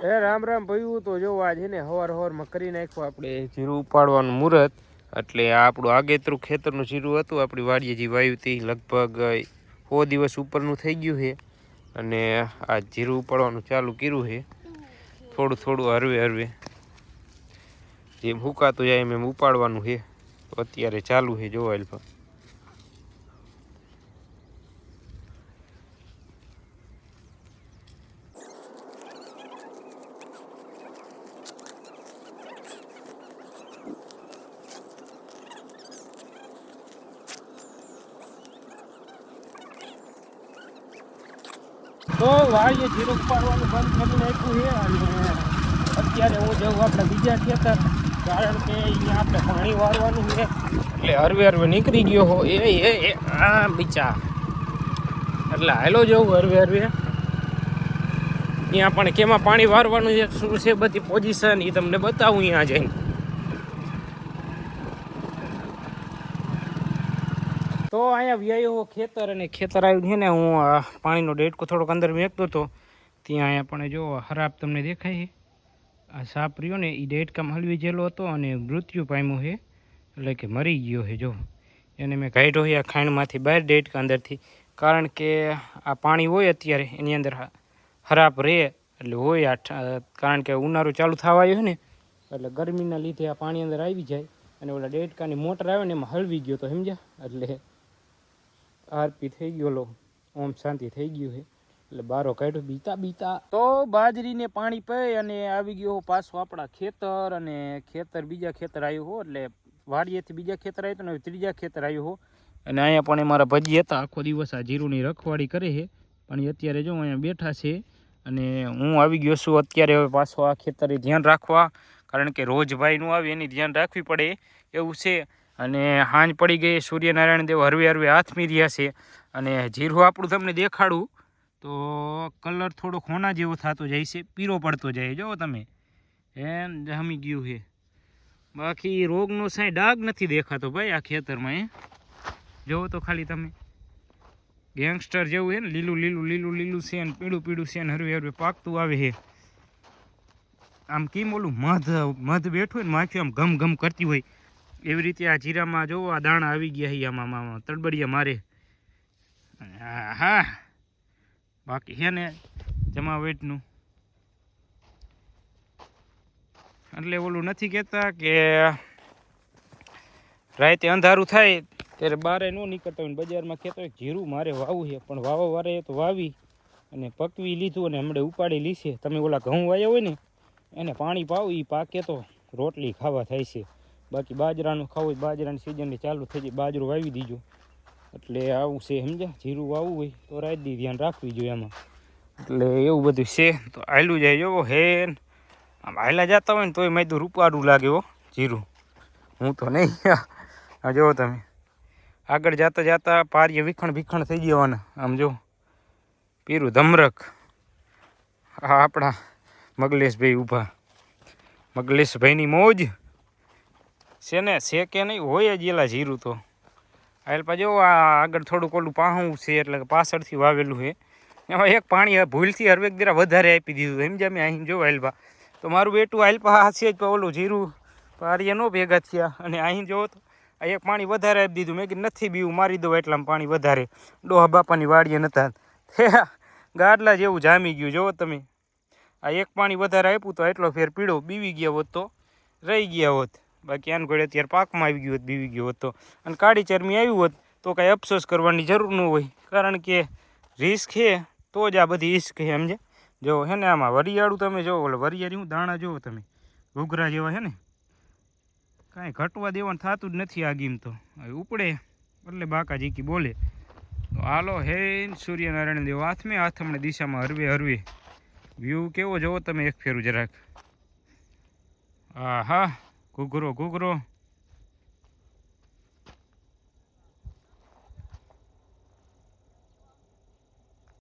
એ રામ રામ, ભયું તો જો આજે ને હવાર હવારમાં કરી નાખ્યું આપણે જીરું ઉપાડવાનું મુહૂર્ત. એટલે આપણું આગેતરું ખેતરનું જીરું હતું, આપણી વાડીએ જે વાયુ હતી, લગભગ સો દિવસ ઉપરનું થઈ ગયું છે અને આ જીરું ઉપાડવાનું ચાલુ કર્યું છે થોડું થોડું હરવે હરવે. જેમ હુકાતું જાય એમ એમ ઉપાડવાનું છે અત્યારે ચાલુ છે જોવા તો વાળીએ જીરું ઉપાડવાનું બંધ કરી નાખ્યું છે અને અત્યારે હું જઉં આપણે બીજા ખેતર, કારણ કે અહીંયા આપણે પાણી વાળવાનું છે. એટલે હરવે હરવે નીકળી ગયો હો. એ એ એ આ બીચા એટલે હાલો જવું હરવે હરવે. ત્યાં પણ કેમાં પાણી વારવાનું છે? શું છે બધી પોઝિશન એ તમને બતાવું, અહીંયા જઈને. તો અહીંયા વ્યાયો ખેતર અને ખેતર આવ્યું છે ને, હું આ પાણીનો ડેટકો થોડોક અંદર મેકતો હતો. ત્યાં અહીંયા પણ જો હરાબ તમને દેખાય છે. આ સાપ રહ્યો ને એ ડેટકામ હલવી જેલો હતો અને મૃત્યુ પામ્યું છે. એટલે કે મરી ગયો છે, જો. એને મેં કાઢ્યો છે આ ખાંડમાંથી બહાર ડેટકા અંદરથી. કારણ કે આ પાણી હોય અત્યારે એની અંદર હરાપ રહે. એટલે હોય આ કારણ કે ઉનાળો ચાલુ થવા આવ્યો ને, એટલે ગરમીના લીધે આ પાણી અંદર આવી જાય. અને ઓલા ડેટકાની મોટર આવે ને, એમાં હલવી ગયો તો, સમજ્યા? એટલે આરપી થઈ ગયો ઓમ શાંતિ થઈ ગયું છે. એટલે બારો કાઢ્યો, બીતા બીતા. તો બાજરીને પાણી પી અને આવી ગયો પાછો આપણા ખેતર અને ખેતર બીજા ખેતર આવ્યું હો, એટલે વાડીએથી બીજા ખેતર આવ્યું ને ત્રીજા ખેતર આવ્યું હો. અને અહીંયા પણ એ મારા ભજી હતા, આખો દિવસ આ જીરુંની રખવાડી કરે છે. પણ અત્યારે જો અહીંયા બેઠા છે અને હું આવી ગયો છું અત્યારે હવે પાછો આ ખેતરે ધ્યાન રાખવા. કારણ કે રોજ ભાઈનું આવે એની ધ્યાન રાખવી પડે. એવું છે. અને હાંજ પડી ગઈ, સૂર્યનારાયણ દેવ હરવે હરવે હાથમી રહ્યા છે. અને જીરું આપણું તમને દેખાડું, તો કલર થોડો ખોના જેવો થતો જાય છે પીરો પડતો જાય જો તમે. એમ જમી ગયું છે. બાકી રોગનો સાંઈ ડાઘ નથી દેખાતો ભાઈ આ ખેતરમાં એ જોવો તો ખાલી તમે. ગેંગસ્ટર જેવું છે ને, લીલું લીલું લીલું લીલું છે ને, પીળું પીળું છે ને, હરવે હરવે પાકતું આવે છે. આમ કેમ ઓલું મધ મધ બેઠું હોય ને, માખી આમ ગમ ગમ કરતી હોય. એવી રીતે આ જીરામાં જોવો આ દાણા આવી ગયા છે આમાં તડબડિયા મારે. હા. બાકી છે ને જમાવેટનું એટલે ઓલું નથી કહેતા કે રાતે અંધારું થાય ત્યારે બારે ન નીકળતા હોય બજારમાં કહેતો હોય જીરું મારે વાવવું છે, પણ વાવવા વારે તો વાવી અને પકવી લીધું અને હમણાં ઉપાડી લીશે તમે ઓલા ઘઉં વાયા હોય ને, એને પાણી પાવ એ પાકે તો રોટલી ખાવા થાય છે. બાકી બાજરાનું ખાવું હોય બાજરાની સિઝનની ચાલુ થઈ જાય. બાજરો વાવી દીજો. એટલે આવું છે સમજ્યા? જીરું વાવવું હોય તો રાતદી ધ્યાન રાખવી જોઈએ એમાં એટલે એવું બધું છે. તો આયલું જાય જોવો હે આમ આયલા જતા હોય ને તોય મેં તો રૂપાડું લાગે હો, જીરું. હું તો નહીં. આ જુઓ તમે. આગળ જતા જતા પારીએ વિખણ ભીખણ થઈ જવાના આમ જો. પીરું ધમરક. આ આપણા મગલેશભાઈ ઊભા. મગલેશભાઈની મોજ. છે ને છે કે નહીં, હોય જ એલા જીરું તો. એટલે જો આ આગળ થોડુંક ઓલું પાહું છે, એટલે પાછળથી વાવેલું છે. એમાં એક પાણી ભૂલથી હરવેક દીરા વધારે આપી દીધું એમ જ અમે અહીં જો હાલપા તો મારું બેટું હાલપા છે જ ઓલું જીરું. પારીએ ન ભેગા થયા. અને અહીં જો તો આ એક પાણી વધારે આપી દીધું. મેં કે નથી બીવું, મારી દઉં એટલામાં પાણી વધારે. ડોહા બાપાની વાડીએ નતા. ગાડલા જેવું જામી ગયું. જોવો તમે. આ એક પાણી વધારે આપ્યું તો એટલો ફેર પીળો. બીવી ગયા હોત તો, રહી ગયા હોત. બાકી આન ઘોડે અત્યારે પાકમાં આવી ગયું હોત, બીવી ગયો હોત તો. અને કાળી ચરમી આવ્યું હોત તો કાંઈ અફસોસ કરવાની જરૂર ન હોય. કારણ કે રિસ્ક છે, તો જ આ બધી ઈસ્ક છે, સમજે? જો હે ને આમાં વરિયાળું તમે જોવો એટલે વરિયાળી હું દાણા જુઓ તમે? ઘૂઘરા જેવા છે ને? કાંઈ ઘટવા દેવાનું થતું જ નથી આ ગીમ તો. હવે ઉપડે, એટલે બાકા જીકી બોલે. તો હાલો, હે સૂર્યનારાયણ દેવ, હાથમે હાથમણે દિશામાં હરવે હરવે. વ્યૂ કેવો જોવો તમે? એક ફેરું જરાક. હા હા ઘૂઘરો ઘૂઘરો